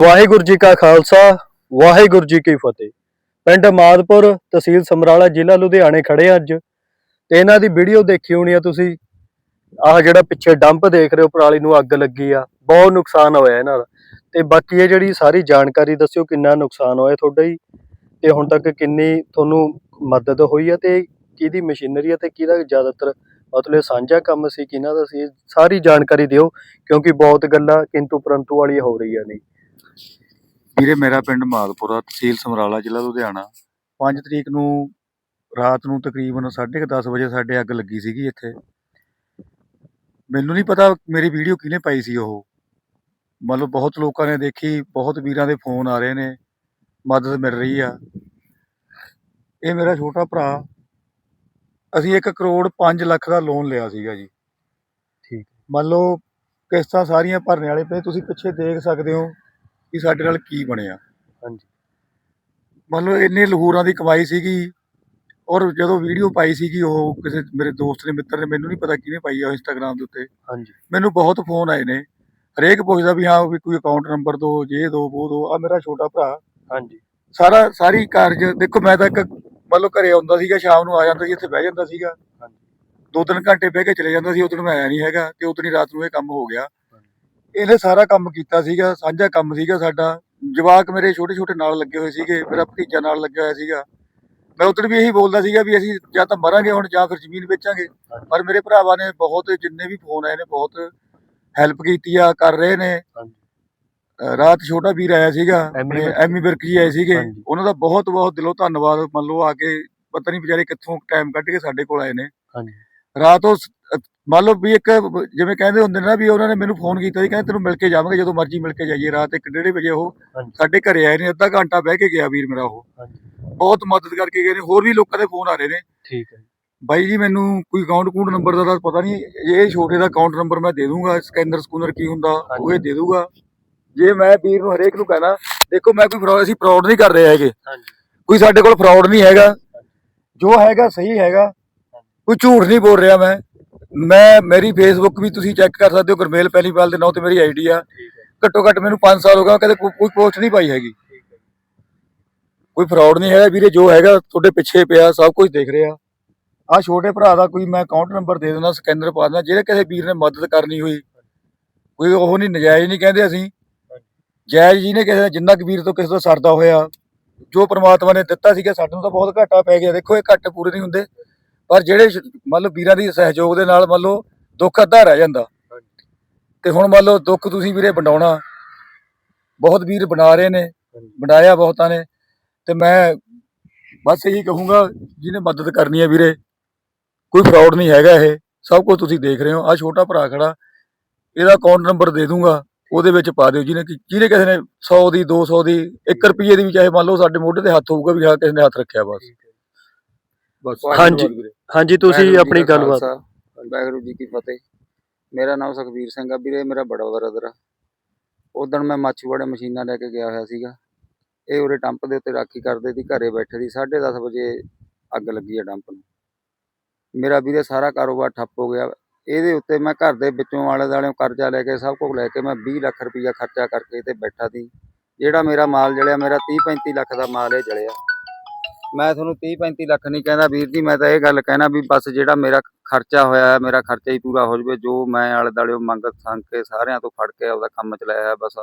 ਵਾਹਿਗੁਰੂ ਜੀ ਕਾ ਖਾਲਸਾ, ਵਾਹਿਗੁਰੂ ਜੀ ਕੀ ਫਤਿਹ। ਪਿੰਡ ਮਾਦਪੁਰ ਤਹਿਸੀਲ ਸਮਰਾਲਾ ਜ਼ਿਲ੍ਹਾ ਲੁਧਿਆਣੇ ਖੜੇ ਅੱਜ ਤੇ ਇਹਨਾਂ ਦੀ ਵੀਡੀਓ ਦੇਖੀ ਹੋਣੀ ਆ ਤੁਸੀਂ। ਆਹ ਜਿਹੜਾ ਪਿੱਛੇ ਡੰਪ ਦੇਖ ਰਹੇ ਹੋ, ਪਰਾਲੀ ਨੂੰ ਅੱਗ ਲੱਗੀ ਆ, ਬਹੁਤ ਨੁਕਸਾਨ ਹੋਇਆ ਇਹਨਾਂ ਦਾ। ਤੇ ਬਾਕੀ ਇਹ ਜਿਹੜੀ ਸਾਰੀ ਜਾਣਕਾਰੀ ਦੱਸਿਓ, ਕਿੰਨਾ ਨੁਕਸਾਨ ਹੋਇਆ ਤੁਹਾਡਾ ਜੀ? ਤੇ ਹੁਣ ਤੱਕ ਕਿੰਨੀ ਤੁਹਾਨੂੰ ਮਦਦ ਹੋਈ ਆ ਤੇ ਕਿਹਦੀ ਮਸ਼ੀਨਰੀ ਆ ਤੇ ਕਿਹਦਾ ਜ਼ਿਆਦਾਤਰ ਮਤਲਬ ਸਾਂਝਾ ਕੰਮ ਸੀ, ਕਿਹਨਾਂ ਦਾ ਸੀ ਸਾਰੀ ਜਾਣਕਾਰੀ ਦਿਓ, ਕਿਉਂਕਿ ਬਹੁਤ ਗੱਲਾਂ ਕਿੰਤੂ ਪਰੰਤੂ ਵਾਲੀ ਹੋ ਰਹੀਆਂ ਨੇ। ਵੀਰੇ ਮੇਰਾ ਪਿੰਡ ਮਾਦਪੁਰਾ ਤਹਿਸੀਲ ਸਮਰਾਲਾ ਜ਼ਿਲ੍ਹਾ ਲੁਧਿਆਣਾ। 5 ਤਰੀਕ ਨੂੰ ਰਾਤ ਨੂੰ ਤਕਰੀਬਨ 10:30 ਵਜੇ ਸਾਡੇ ਅੱਗ ਲੱਗੀ ਸੀਗੀ ਇੱਥੇ। ਮੈਨੂੰ ਨਹੀਂ ਪਤਾ ਮੇਰੀ ਵੀਡੀਓ ਕਿਹਨੇ ਪਾਈ ਸੀ ਉਹ। ਮਤਲਬ ਬਹੁਤ ਲੋਕਾਂ ਨੇ ਦੇਖੀ ਬਹੁਤ ਵੀਰਾਂ ਦੇ ਫੋਨ ਆ ਰਹੇ ਨੇ ਮਦਦ ਮਿਲ ਰਹੀ ਆ। ਇਹ ਮੇਰਾ ਛੋਟਾ ਭਰਾ ਅਸੀਂ 1 ਕਰੋੜ 5 ਲੱਖ ਦਾ ਲੋਨ ਲਿਆ ਸੀਗਾ ਜੀ। ਠੀਕ। ਮੰਨ ਲਓ ਕਿਸ਼ਤਾਂ ਸਾਰੀਆਂ ਭਰਨੇ ਵਾਲੇ ਪਏ ਤੁਸੀਂ ਪਿੱਛੇ ਦੇਖ ਸਕਦੇ ਹੋ ਕਿ ਸਾਡੇ ਨਾਲ ਕੀ ਬਣਿਆ। ਹਾਂਜੀ। ਮੰਨ ਲਓ ਇੰਨੇ ਲਹੂਰਾਂ ਦੀ ਕਮਾਈ ਸੀਗੀ ਔਰ ਜਦੋਂ ਵੀਡੀਓ ਪਾਈ ਸੀਗੀ ਉਹ ਕਿਸੇ ਮੇਰੇ ਦੋਸਤ ਨੇ ਮਿੱਤਰ ਨੇ ਮੈਨੂੰ ਨਹੀਂ ਪਤਾ ਕਿਹਨੇ ਪਾਈ ਆ ਇੰਸਟਾਗ੍ਰam ਦੇ ਉੱਤੇ। ਹਾਂਜੀ। ਮੈਨੂੰ ਬਹੁਤ ਫੋਨ ਆਏ ਨੇ। ਹਰੇਕ ਪੁੱਛਦਾ ਵੀ ਹਾਂ ਵੀ ਕੋਈ ਅਕਾਊਂਟ ਨੰਬਰ ਦਿਓ ਜੇ ਦਿਓ ਉਹ ਦਿਓ ਆ ਮੇਰਾ ਛੋਟਾ ਭਰਾ। ਹਾਂਜੀ। ਸਾਰਾ ਸਾਰੀ ਕਾਰਜ ਦੇਖੋ ਮੈਂ ਤਾਂ ਇੱਕ ਮੰਨ ਲਓ ਘਰੇ ਆਉਂਦਾ ਸੀਗਾ ਸ਼ਾਮ ਨੂੰ ਆ ਜਾਂਦਾ ਸੀ ਇੱਥੇ ਬਹਿ ਜਾਂਦਾ ਸੀਗਾ। ਹਾਂਜੀ। ਦੋ ਤਿੰਨ ਘੰਟੇ ਬਹਿ ਕੇ ਚਲੇ ਜਾਂਦਾ ਸੀ ਉਦੋਂ ਮੈਂ ਆਇਆ ਨਹੀਂ ਹੈਗਾ ਤੇ ਉਦੋਂ ਰਾਤ ਨੂੰ ਇਹ ਕੰਮ ਹੋ ਗਿਆ। ਇਹਨੇ ਸਾਰਾ ਕੰਮ ਕੀਤਾ ਸੀਗਾ ਸਾਂਝਾ ਕੰਮ ਸੀਗਾ ਸਾਡਾ। ਜਵਾਕ ਮੇਰੇ ਛੋਟੇ ਛੋਟੇ ਨਾਲ ਲੱਗੇ ਹੋਏ ਸੀਗੇ ਮੇਰਾ ਭਤੀਜਾ ਨਾਲ ਲੱਗਿਆ ਹੋਇਆ ਸੀਗਾ। ਮੈਂ ਉਦੋਂ ਵੀ ਇਹੀ ਬੋਲਦਾ ਸੀਗਾ ਵੀ ਅਸੀਂ ਜਾਂ ਤਾਂ ਮਰਾਂਗੇ ਹੁਣ ਜਾਂ ਫਿਰ ਜ਼ਮੀਨ ਵੇਚਾਂਗੇ। ਪਰ ਮੇਰੇ ਭਰਾਵਾਂ ਨੇ ਬਹੁਤ ਜਿੰਨੇ ਵੀ ਫੋਨ ਆਏ ਨੇ ਬਹੁਤ ਹੈਲਪ ਕੀਤੀ ਆ ਕਰ ਰਹੇ ਨੇ। ਰਾਤ ਛੋਟਾ ਵੀਰ ਆਇਆ ਸੀਗਾ ਐਮੀ ਵਿਰਕ। ਜੀ। ਆਏ ਸੀਗੇ। ਉਹਨਾਂ ਦਾ ਬਹੁਤ ਬਹੁਤ ਦਿਲੋਂ ਧੰਨਵਾਦ। ਮੰਨ ਲਓ ਆ ਕੇ ਪਤਾ ਨਹੀਂ ਵਿਚਾਰੇ ਕਿੱਥੋਂ ਟਾਈਮ ਕੱਢ ਕੇ ਸਾਡੇ ਕੋਲ ਆਏ ਨੇ। ਹਾਂਜੀ। ਰਾਤ ਉਹ ਮੰਨ ਲਓ ਵੀ ਇੱਕ ਜਿਵੇਂ ਕਹਿੰਦੇ ਹੁੰਦੇ ਨੇ ਨਾ ਵੀ ਉਹਨਾਂ ਨੇ ਮੈਨੂੰ ਫੋਨ ਕੀਤਾ ਸੀ ਕਹਿੰਦੇ ਤੈਨੂੰ ਮਿਲ ਕੇ ਜਾਵਾਂਗੇ ਜਦੋਂ ਮਰਜ਼ੀ ਮਿਲ ਕੇ ਜਾਈਏ ਰਾਤ 1:30 ਵਜੇ ਉਹ। ਸਾਡੇ ਘਰੇ ਆਏ ਨੇ ਅੱਧਾ ਘੰਟਾ ਬਹਿ ਕੇ ਗਿਆ ਵੀਰ ਮੇਰਾ ਉਹ। ਬਹੁਤ ਮਦਦ ਕਰਕੇ ਗਏ ਨੇ ਹੋਰ ਵੀ ਲੋਕਾਂ ਦੇ ਫੋਨ ਆ ਰਹੇ ਨੇ। ਠੀਕ ਹੈ ਬਾਈ ਜੀ ਮੈਨੂੰ ਕੋਈ ਅਕਾਊਂਟ ਕੂਡ ਨੰਬਰ ਦਾ ਤਾਂ ਪਤਾ ਨਹੀਂ ਇਹ ਛੋਟੇ ਦਾ ਅਕਾਊਂਟ ਨੰਬਰ ਮੈਂ ਦੇ ਦੂੰਗਾ ਸਕੈਨਰ ਸਕੂਨਰ ਕੀ ਹੁੰਦਾ ਉਹ ਇਹ ਦੇ ਦੂੰਗਾ। ਜੇ ਮੈਂ ਵੀਰ ਨੂੰ ਹਰੇਕ ਨੂੰ ਕਹਿਣਾ ਦੇਖੋ ਮੈਂ ਕੋਈ ਫਰਾਡ ਅਸੀਂ ਫਰਾਡ ਨਹੀਂ ਕਰ ਰਹੇ ਹੈਗੇ। ਹਾਂਜੀ। ਕੋਈ ਸਾਡੇ ਕੋਲ ਫਰਾਡ ਨਹੀਂ ਹੈਗਾ। ਜੋ ਹੈਗਾ ਸਹੀ ਹੈਗਾ। ਕੋਈ ਝੂਠ ਨਹੀਂ ਬੋਲ ਰਿਹਾ ਮੈਂ। ਮੈਂ ਮੇਰੀ ਫੇਸਬੁੱਕ ਵੀ ਤੁਸੀਂ ਚੈੱਕ ਕਰ ਸਕਦੇ ਹੋ ਗੁਰਮੇਲ ਪਹਿਲੀਵਾਲ ਦੇ ਨਾਂ ਤੇ ਮੇਰੀ ਆਈਡੀ ਆ। ਘੱਟੋ ਘੱਟ ਮੈਨੂੰ 5 ਸਾਲ ਹੋ ਗਏ ਕਦੇ ਕੋਈ ਪੋਸਟ ਨਹੀਂ ਪਾਈ ਹੈਗੀ। ਕੋਈ ਫਰਾਡ ਨਹੀਂ ਹੈਗਾ ਵੀਰੇ ਜੋ ਹੈਗਾ ਤੁਹਾਡੇ ਪਿੱਛੇ ਪਿਆ ਸਭ ਕੁਝ ਦੇਖ ਰਿਹਾ। ਆ ਛੋਟੇ ਭਰਾ ਦਾ ਕੋਈ ਮੈਂ ਅਕਾਊਂਟ ਨੰਬਰ ਦੇ ਦਿੰਦਾ ਸਕੈਨਰ ਪਾ ਦਿੰਦਾ ਜਿਹੜੇ ਕਿਸੇ ਵੀਰ ਨੇ ਮਦਦ ਕਰਨੀ ਹੋਈ। ਕੋਈ ਉਹ ਨਹੀਂ ਨਜਾਇਜ਼ ਨਹੀਂ ਕਹਿੰਦੇ ਅਸੀਂ। ਜਾਇਜ਼ ਜੀ ਨੇ ਕਿਸੇ ਜਿੰਨਾ ਕੁ ਵੀਰ ਤੋਂ ਕਿਸੇ ਦਾ ਸਰਦਾ ਹੋਇਆ ਜੋ ਪ੍ਰਮਾਤਮਾ ਨੇ ਦਿੱਤਾ ਸੀਗਾ ਸਾਨੂੰ ਤਾਂ ਬਹੁਤ ਘਾਟਾ ਪੈ ਗਿਆ। ਦੇਖੋ ਇਹ ਘੱਟ ਪੂਰੇ ਨਹੀਂ ਹੁੰਦੇ। ਪਰ ਜਿਹੜੇ ਮੰਨ ਲਓ ਵੀਰਾਂ ਦੀ ਸਹਿਯੋਗ ਦੇ ਨਾਲ ਮੰਨ ਲਓ ਦੁੱਖ ਅੱਧਾ ਰਹਿ ਜਾਂਦਾ। ਤੇ ਹੁਣ ਮੰਨ ਲਓ ਦੁੱਖ ਤੁਸੀਂ ਵੀਰੇ ਵੰਡਾਉਣਾ ਬਹੁਤ ਵੀਰ ਬਣਾ ਰਹੇ ਨੇ ਵੰਡਾਇਆ ਬਹੁਤਾਂ ਨੇ। ਤੇ ਮੈਂ ਬਸ ਇਹੀ ਕਹੂੰਗਾ ਜਿਹਨੇ ਮਦਦ ਕਰਨੀ ਹੈ ਵੀਰੇ ਕੋਈ ਫਰਾਡ ਨਹੀਂ ਹੈਗਾ ਇਹ ਸਭ ਕੁਝ ਤੁਸੀਂ ਦੇਖ ਰਹੇ ਹੋ। ਆ ਛੋਟਾ ਭਰਾ ਖੜਾ ਇਹਦਾ ਅਕਾਊਂਟ ਨੰਬਰ ਦੇ ਦੂੰਗਾ ਉਹਦੇ ਵਿੱਚ ਪਾ ਦਿਓ। ਜਿਹਨੇ ਜਿਹਨੇ ਕਿਸੇ ਨੇ 100 ਦੀ 200 ਦੀ 1 ਰੁਪਏ ਦੀ ਵੀ ਚਾਹੇ ਮੰਨ ਲਓ ਸਾਡੇ ਮੋਢੇ ਤੇ ਹੱਥ ਹੋਊਗਾ ਵੀ ਹਾਂ ਕਿਸੇ ਨੇ ਹੱਥ ਰੱਖਿਆ ਬਸ। ਬਸ। ਹਾਂਜੀ। ਹਾਂਜੀ ਤੁਸੀਂ ਵਾਹਿਗੁਰੂ ਜੀ ਆਪਣੀ ਕਾ ਗੱਲਬਾਤ। ਖਾਲਸਾ, ਵਾਹਿਗੁਰੂ ਜੀ ਕੀ ਫਤਿਹ। ਮੇਰਾ ਨਾਮ ਸੁਖਵੀਰ ਸਿੰਘ ਆ ਵੀਰੇ ਮੇਰਾ ਬੜਾ ਬਰਦਰ ਆ। ਉਦੋਂ ਮੈਂ ਮਾਛੀਵਾੜੇ ਮਸ਼ੀਨਾਂ ਲੈ ਕੇ ਗਿਆ ਹੋਇਆ ਸੀਗਾ। ਇਹ ਉਰੇ ਡੰਪ ਦੇ ਉੱਤੇ ਰਾਖੀ ਕਰਦੇ ਸੀ ਘਰੇ ਬੈਠੇ ਸੀ 10:30 ਵਜੇ ਅੱਗ ਲੱਗੀ ਆ ਡੰਪ ਨੂੰ। ਮੇਰਾ ਵੀਰੇ ਸਾਰਾ ਕਾਰੋਬਾਰ ਠੱਪ ਹੋ ਗਿਆ। ਇਹਦੇ ਉੱਤੇ ਮੈਂ ਘਰ ਦੇ ਵਿੱਚੋਂ ਆਲੇ ਦਾਲਿਓਂ ਕਰਜ਼ਾ ਲੈ ਕੇ ਸਭ ਕੁਝ ਲੈ ਕੇ ਮੈਂ 20 ਲੱਖ ਰੁਪਈਆ ਖਰਚਾ ਕਰਕੇ ਤੇ ਬੈਠਾ ਸੀ। ਜਿਹੜਾ ਮੇਰਾ ਮਾਲ ਜਲਿਆ ਮੇਰਾ 30 35 ਲੱਖ ਦਾ ਮਾਲ ਇਹ ਜਲਿਆ। ਮੈਂ ਤੁਹਾਨੂੰ 30 35 ਲੱਖ ਨਹੀਂ ਕਹਿੰਦਾ ਵੀਰ ਜੀ, ਮੈਂ ਤਾਂ ਇਹ ਗੱਲ ਕਹਿਣਾ ਵੀ ਬਸ ਜਿਹੜਾ ਮੇਰਾ ਖਰਚਾ ਹੋਇਆ ਮੇਰਾ ਖਰਚਾ ਹੀ ਪੂਰਾ ਹੋ ਜਾਵੇ, ਜੋ ਮੈਂ ਆਲੇ ਦਾਲਿਓ ਮੰਗ ਸੰਗ ਕੇ ਸਾਰਿਆਂ ਤੋਂ ਫੜ ਕੇ ਆਪਦਾ ਕੰਮ ਚਲਾਇਆ ਬਸ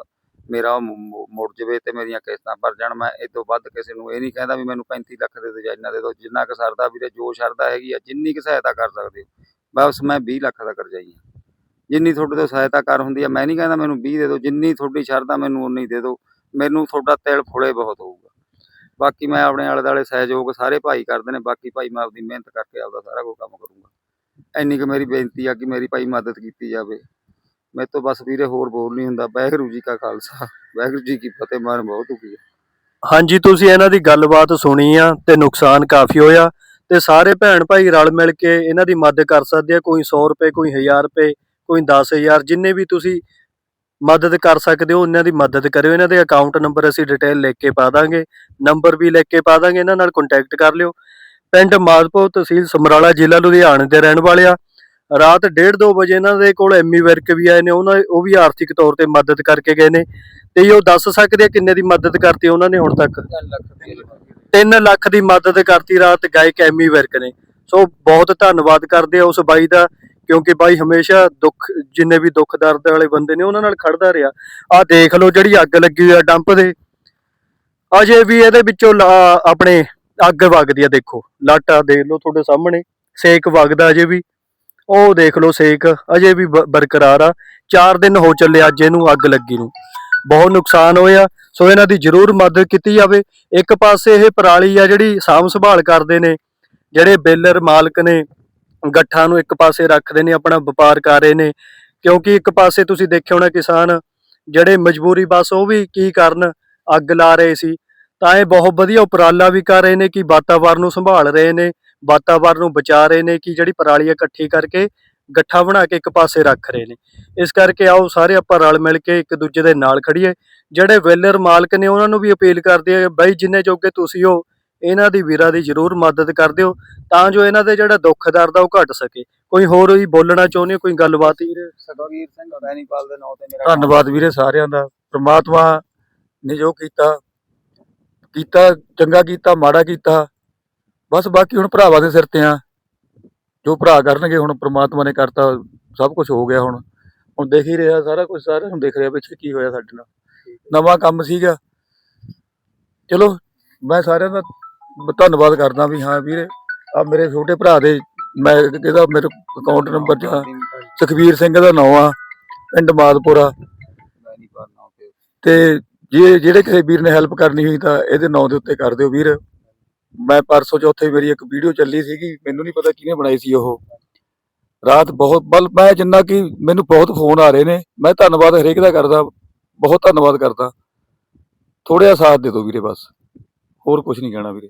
ਮੇਰਾ ਉਹ ਮੁੜ ਜਾਵੇ ਤੇ ਮੇਰੀਆਂ ਕਿਸ਼ਤਾਂ ਭਰ ਜਾਣ। ਮੈਂ ਇਹ ਤੋਂ ਵੱਧ ਕਿਸੇ ਨੂੰ ਇਹ ਨਹੀਂ ਕਹਿੰਦਾ ਵੀ ਮੈਨੂੰ 35 ਲੱਖ ਦੇ ਦਿਓ ਜਾਂ ਇੰਨਾ ਦੇ ਦਿਓ, ਜਿੰਨਾ ਕੁ ਸਰਦਾ ਵੀਰੇ, ਜੋ ਸ਼ਰਦਾ ਹੈਗੀ ਆ, ਜਿੰਨੀ ਕੁ ਸਹਾਇਤਾ ਕਰ ਸਕਦੇ ਹੋ। ਬਸ ਮੈਂ 20 ਲੱਖ ਦਾ ਕਰਜ਼ਾਈ ਹਾਂ। ਜਿੰਨੀ ਤੁਹਾਡੇ ਤੋਂ ਸਹਾਇਤਾ ਕਰ ਹੁੰਦੀ ਆ, ਮੈਂ ਨਹੀਂ ਕਹਿੰਦਾ ਮੈਨੂੰ 20 ਦੇ ਦਿਓ, ਜਿੰਨੀ ਤੁਹਾਡੀ ਸ਼ਰਦਾ ਮੈਨੂੰ ਉਨੀ ਦੇ ਦਿਓ। ਮੈਨੂੰ ਤੁਹਾਡਾ ਤਿਲ ਫੁਲੇ ਬਹੁਤ ਹੋਊਗਾ। ਬਾਕੀ ਮੈਂ ਆਪਣੇ ਆਲੇ ਦਾਲੇ ਸਹਿਯੋਗ ਸਾਰੇ ਭਾਈ ਕਰਦੇ ਨੇ, ਬਾਕੀ ਭਾਈ ਮੈਂ ਆਪਦੀ ਮਿਹਨਤ ਕਰਕੇ ਆਪਦਾ ਸਾਰਾ ਕੁਝ ਕੰਮ ਕਰੂੰਗਾ। ਇੰਨੀ ਕੁ ਮੇਰੀ ਬੇਨਤੀ ਆ ਕਿ ਮੇਰੀ ਭਾਈ ਮਦਦ ਕੀਤੀ ਜਾਵੇ। ਮੇਰੇ ਤੋਂ ਬਸ ਵੀਰੇ ਹੋਰ ਬੋਲ ਨਹੀਂ ਹੁੰਦਾ, ਵਾਹਿਗੁਰੂ ਜੀ ਕਾ ਖਾਲਸਾ, ਵਾਹਿਗੁਰੂ ਜੀ ਕੀ ਫਤਿਹ, ਮਨ ਬਹੁਤ ਦੁਖੀ ਹੈ ਹਾਂਜੀ, ਤੁਸੀਂ ਇਹਨਾਂ ਦੀ ਗੱਲਬਾਤ ਸੁਣੀ ਆ ਤੇ ਨੁਕਸਾਨ ਕਾਫੀ ਹੋਇਆ ਤੇ ਸਾਰੇ ਭੈਣ ਭਾਈ ਰਲ ਮਿਲ ਕੇ ਇਹਨਾਂ ਦੀ ਮਦਦ ਕਰ ਸਕਦੇ ਆ, ਕੋਈ 100 ਰੁਪਏ, ਕੋਈ 1000 ਰੁਪਏ, ਕੋਈ 10000 ਜਿੰਨੇ ਵੀ ਤੁਸੀਂ ਮਦਦ ਕਰ ਸਕਦੇ ਹੋ ਇਹਨਾਂ ਦੀ ਮਦਦ ਕਰਿਓ। ਇਹਨਾਂ ਦੇ ਅਕਾਊਂਟ ਨੰਬਰ ਅਸੀਂ ਡਿਟੇਲ ਲਿਖ ਕੇ ਪਾ ਦਾਂਗੇ। ਨੰਬਰ ਵੀ ਲਿਖ ਕੇ ਪਾ ਦਾਂਗੇ, ਇਹਨਾਂ ਨਾਲ ਕੰਟੈਕਟ ਕਰ ਲਿਓ। ਪਿੰਡ ਮਾਦਪੁਰ ਤਹਿਸੀਲ ਸਮਰਾਲਾ ਜ਼ਿਲ੍ਹਾ ਲੁਧਿਆਣੇ ਦੇ ਰਹਿਣ ਵਾਲੇ ਆ। ਰਾਤ 1:30 ਵਜੇ ਇਹਨਾਂ ਦੇ ਕੋਲ ਐਮੀ ਵਰਕ ਵੀ ਆਏ ਨੇ, ਉਹਨਾਂ ਉਹ ਵੀ ਆਰਥਿਕ ਤੌਰ ਤੇ ਮਦਦ ਕਰਕੇ ਗਏ ਨੇ। ਤੇ ਉਹ ਦੱਸ ਸਕਦੇ ਆ ਕਿੰਨੇ ਦੀ ਮਦਦ ਕਰਤੀ ਉਹਨਾਂ ਨੇ ਹੁਣ ਤੱਕ? 3 ਲੱਖ ਦੀ ਮਦਦ ਕਰਤੀ ਰਾਤ ਗਾਇਕ ਐਮੀ ਵਰਕ ਨੇ। ਸੋ ਬਹੁਤ ਧੰਨਵਾਦ ਕਰਦੇ ਆ ਉਸ ਬਾਈ ਦਾ। ਕਿਉਂਕਿ ਬਾਈ ਹਮੇਸ਼ਾ ਦੁੱਖ, ਜਿੰਨੇ ਵੀ ਦੁੱਖ ਦਰਦ ਵਾਲੇ ਬੰਦੇ ਨੇ ਉਹਨਾਂ ਨਾਲ ਖੜਦਾ ਰਿਹਾ। ਆਹ ਦੇਖ ਲਓ ਜਿਹੜੀ ਅੱਗ ਲੱਗੀ ਹੋਈ ਆ ਡੰਪ ਦੇ। ਅਜੇ ਵੀ ਇਹਦੇ ਵਿੱਚੋਂ ਆਪਣੇ ਅੱਗ ਵਗਦੀ ਆ ਦੇਖੋ। ਲਾਟਾ ਦੇਖ ਲਓ ਤੁਹਾਡੇ ਸਾਹਮਣੇ, ਸੇਕ ਵਗਦਾ ਅਜੇ ਵੀ। ਉਹ ਦੇਖ ਲਓ ਸੇਕ, ਅਜੇ ਵੀ ਬ- ਬਰਕਰਾਰ ਆ। 4 ਦਿਨ ਹੋ ਚੱਲੇ ਅੱਜ ਇਹਨੂੰ ਅੱਗ ਲੱਗੀ ਨੂੰ। ਬਹੁਤ ਨੁਕਸਾਨ ਹੋਇਆ। ਸੋ ਇਹਨਾਂ ਦੀ ਜ਼ਰੂਰ ਮਦਦ ਕੀਤੀ ਜਾਵੇ। ਇੱਕ ਪਾਸੇ ਇਹ ਪਰਾਲੀ ਆ ਜਿਹੜੀ ਸਾਂਭ ਸੰਭਾਲ ਕਰਦੇ ਨੇ, ਜਿਹੜੇ ਬੇਲਰ ਮਾਲਕ ਨੇ ਗੱਠਾਂ ਨੂੰ ਇੱਕ ਪਾਸੇ ਰੱਖਦੇ ਨੇ, ਆਪਣਾ ਵਪਾਰ ਕਰ ਰਹੇ ਨੇ। ਕਿਉਂਕਿ ਇੱਕ ਪਾਸੇ ਤੁਸੀਂ ਦੇਖਿਆ ਹੋਣਾ ਕਿਸਾਨ ਜਿਹੜੇ ਮਜਬੂਰੀ ਬਸ ਉਹ ਵੀ ਕੀ ਕਰਨ, ਅੱਗ ਲਾ ਰਹੇ ਸੀ। ਤਾਂ ਇਹ ਬਹੁਤ ਵਧੀਆ ਉਪਰਾਲਾ ਵੀ ਕਰ ਰਹੇ ਨੇ ਕਿ ਵਾਤਾਵਰਨ ਨੂੰ ਸੰਭਾਲ ਰਹੇ ਨੇ, ਵਾਤਾਵਰਨ ਨੂੰ ਬਚਾ ਰਹੇ ਨੇ ਕਿ ਜਿਹੜੀ ਪਰਾਲੀ ਇਕੱਠੀ ਕਰਕੇ ਗੱਠਾ ਬਣਾ ਕੇ ਇੱਕ ਪਾਸੇ ਰੱਖ ਰਹੇ ਨੇ। ਇਸ ਕਰਕੇ ਆਓ ਸਾਰੇ ਆਪਾਂ ਰਲ ਮਿਲ ਕੇ ਇੱਕ ਦੂਜੇ ਦੇ ਨਾਲ ਖੜੀਏ ਜਿਹੜੇ ਵੇਲਰ ਮਾਲਕ ਨੇ ਉਹਨਾਂ ਨੂੰ ਵੀ ਅਪੀਲ ਕਰਦੇ ਆ, ਬਾਈ ਜਿੰਨੇ ਜੋਗੇ ਤੁਸੀਂ ਹੋ ਇਹਨਾਂ ਦੀ ਵੀਰਾਂ ਦੀ ਜ਼ਰੂਰ ਮਦਦ ਕਰ ਦਿਓ ਤਾਂ ਜੋ ਇਹਨਾਂ ਦੇ ਜਿਹੜਾ ਦੁੱਖ ਦਰਦ ਆ ਉਹ ਘਟ ਸਕੇ। ਕੋਈ ਹੋਰ ਵੀ ਬੋਲਣਾ ਚਾਹੁੰਦੇ ਹੋ, ਕੋਈ ਗੱਲਬਾਤ ਵੀਰ? ਸਤਵੀਰ ਸਿੰਘ ਰੈਣੀਪਾਲ ਦੇ ਨਾਂ ਤੇ ਮੇਰਾ ਧੰਨਵਾਦ ਵੀਰੇ ਸਾਰਿਆਂ ਦਾ। ਪ੍ਰਮਾਤਮਾ ਨੇ ਜੋ ਕੀਤਾ ਕੀਤਾ ਚੰਗਾ ਕੀਤਾ ਮਾੜਾ ਕੀਤਾ। ਬਸ ਬਾਕੀ ਹੁਣ ਭਰਾਵਾਂ ਦੇ ਸਿਰ ਤੇ ਆ। ਜੋ ਭਰਾ ਕਰਨਗੇ ਹੁਣ ਪ੍ਰਮਾਤਮਾ ਨੇ ਕਰਤਾ ਸਭ ਕੁਝ ਹੋ ਗਿਆ ਹੁਣ। ਹੁਣ ਦੇਖ ਹੀ ਰਿਹਾ ਸਾਰਾ ਕੁਝ ਸਾਰਿਆਂ ਨੂੰ ਦਿਖ ਰਿਹਾ ਪਿੱਛੇ ਕੀ ਹੋਇਆ ਸਾਡੇ ਨਾਲ। ਨਵਾਂ ਕੰਮ ਸੀਗਾ। ਚਲੋ ਮੈਂ ਸਾਰਿਆਂ ਦਾ ਧੰਨਵਾਦ ਕਰਦਾ ਵੀ ਹਾਂ ਵੀਰੇ ਆ ਮੇਰੇ ਛੋਟੇ ਭਰਾ ਦੇ, ਮੈਂ ਇਹਦਾ ਮੇਰੇ ਅਕਾਊਂਟ ਨੰਬਰ ਚ ਸੁਖਵੀਰ ਸਿੰਘ ਦਾ ਨਾਮ ਆ, ਪਿੰਡ ਮਾਦਪੁਰਾ। ਤੇ ਜੇ ਜਿਹੜੇ ਕਿਸੇ ਵੀਰ ਨੇ ਹੈਲਪ ਕਰਨੀ ਹੋਈ ਤਾਂ ਇਹਦੇ ਨਾਂ ਦੇ ਉੱਤੇ ਕਰ ਦਿਓ ਵੀਰ। ਮੈਂ ਪਰਸੋਂ ਚੌਥੇ ਮੇਰੀ ਇੱਕ ਵੀਡੀਓ ਚੱਲੀ ਸੀਗੀ, ਮੈਨੂੰ ਨਹੀਂ ਪਤਾ ਕਿਹਨੇ ਬਣਾਈ ਸੀ ਉਹ। ਰਾਤ ਬਹੁਤ, ਬਲ ਮੈਂ ਜਿੰਨਾ ਕਿ ਮੈਨੂੰ ਬਹੁਤ ਫੋਨ ਆ ਰਹੇ ਨੇ, ਮੈਂ ਧੰਨਵਾਦ ਹਰੇਕ ਦਾ ਕਰਦਾ, ਬਹੁਤ ਧੰਨਵਾਦ ਕਰਦਾ। ਥੋੜਾ ਜਿਹਾ ਸਾਥ ਦੇ ਦਿਓ ਵੀਰੇ ਬਸ, ਹੋਰ ਕੁਝ ਨਹੀਂ ਕਹਿਣਾ ਵੀਰੇ।